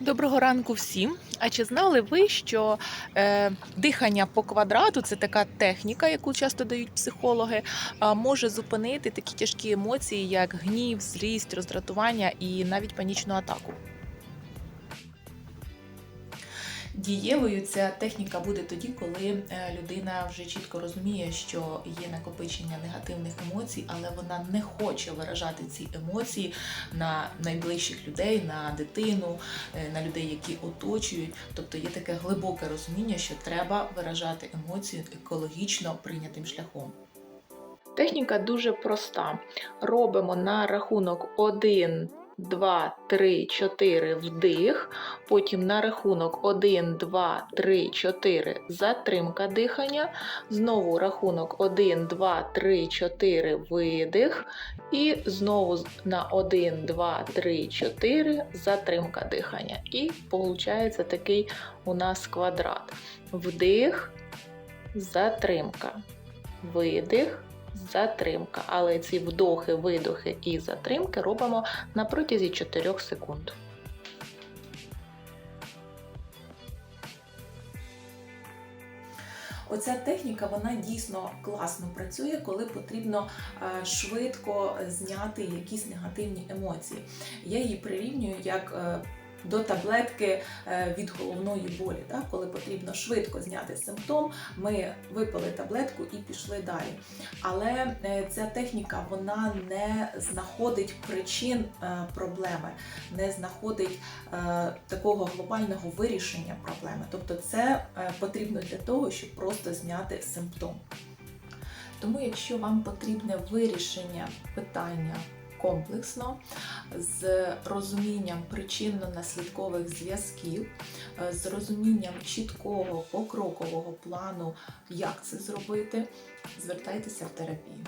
Доброго ранку всім. А чи знали ви, що е, дихання по квадрату це така техніка, яку часто дають психологи, е, може зупинити такі тяжкі емоції, як гнів, злість, роздратування і навіть панічну атаку? Дієвою ця техніка буде тоді, коли е, людина вже чітко розуміє, що є накопичення негативних емоцій, але вона не хоче виражати ці емоції на найближчих людей, на дитину, е, на людей, які оточують. Тобто є таке глибоке розуміння, що треба виражати емоції екологічно прийнятим шляхом. Техніка дуже проста. Робимо на рахунок 1, 2, 3, 4 вдих. Потім на рахунок 1, 2, 3, 4 затримка дихання. Знову рахунок 1, 2, 3, 4 видих. І знову на 1, 2, 3, 4 затримка дихання. І виходить такий у нас квадрат. Вдих, затримка. Видих, затримка. Але ці вдохи, видохи і затримки робимо на протязі 4 секунд. Оця техніка вона дійсно класно працює, коли потрібно е, швидко зняти якісь негативні емоції. Я її прирівнюю як е, до таблетки е, від головної болі. Так? Коли потрібно швидко зняти симптом, ми випили таблетку і пішли далі. Але е, ця техніка вона не знаходить причин е, проблеми, не знаходить такого глобального вирішення проблеми. Тобто, це потрібно для того, щоб просто зняти симптом. Тому, якщо вам потрібне вирішення питання комплексно, з розумінням причинно-наслідкових зв'язків, е, з розумінням чіткого покрокового плану, як це зробити, звертайтеся в терапію.